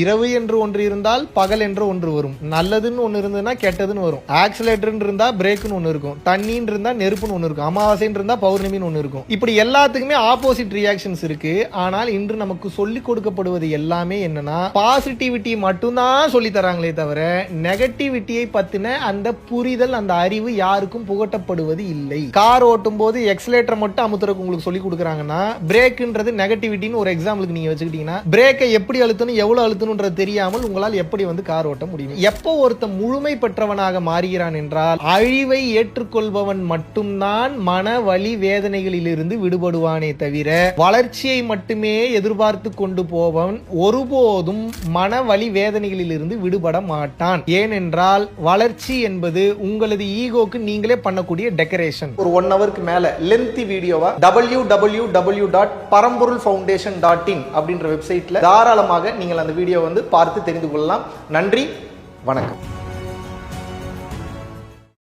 இரவு என்று ஒன்று இருந்தால் பகல் என்று ஒன்று வரும். நல்லதுன்னு ஒன்று இருந்ததுன்னா கெட்டதுன்னு வரும். ஆக்சிலேட்டர்னு இருந்தா பிரேக்குன்னு ஒன்று இருக்கும். தண்ணின்னு இருந்தா நெருப்புன்னு ஒன்று இருக்கும். அமாவாசைன்னு இருந்தா பௌர்ணமின்னு ஒன்று இருக்கும். இப்படி எல்லாத்துக்குமே ஆப்போசிட் ரியாக்ஷன்ஸ் இருக்கு. ஆனால் இன்று நமக்கு சொல்லி கொடுக்கப்படுவது எல்லாமே என்னன்னா பாசிட்டிவிட்டி மட்டும்தான் சொல்லி தராங்களே தவிர நெகட்டிவிட்டியை பத்தின அந்த புரிதல் அந்த அறிவு யாருக்கும் புகட்டப்படுவது இல்லை. கார் ஓட்டும் போது எக்ஸலேட்டர் மட்டும் அமுத்துறதுக்கு உங்களுக்கு சொல்லி கொடுக்குறாங்கன்னா பிரேக்குன்றது நெகட்டிவிட்டின்னு ஒரு எக்ஸாம்பிளுக்கு நீங்க வச்சுக்கிட்டீங்கன்னா பிரேக்கை எப்படி அழுத்தணும் எவ்வளவு அழுத்தணும்ன்றது தெரியாமல் உங்களால் எப்படி வந்து கார் ஓட்ட முடியும்? எப்போ ஒருத்தன் முழுமை பெற்றவனாக மாறுகிறான் என்றால் அழிவை ஏற்றுக்கொள்பவன் மட்டும்தான் மன வலி வேதனைகளிலிருந்து விடுபடுவானே தவிர வளர்ச்சியை மட்டுமே எதிர்பார்த்து கொண்டு போவன் ஒருபோதும் மன வலி வேதனைகளிலிருந்து விடுபட மாட்டான். ஏனென்றால் வளர்ச்சி என்பது உங்களது ஈகோக்கு நீங்களே பண்ணக்கூடிய டெக்கரேஷன் ஒரு ஒன் ஹவருக்கு மேல லென்த்தி வீடியோவா W W W dot Paramporul foundation dot in அப்படின்ற வெப்சைட்ல தாராளமாக நீங்கள் அந்த வீடியோ வீடியோ வந்து பார்த்து தெரிந்து கொள்ளலாம். நன்றி வணக்கம்.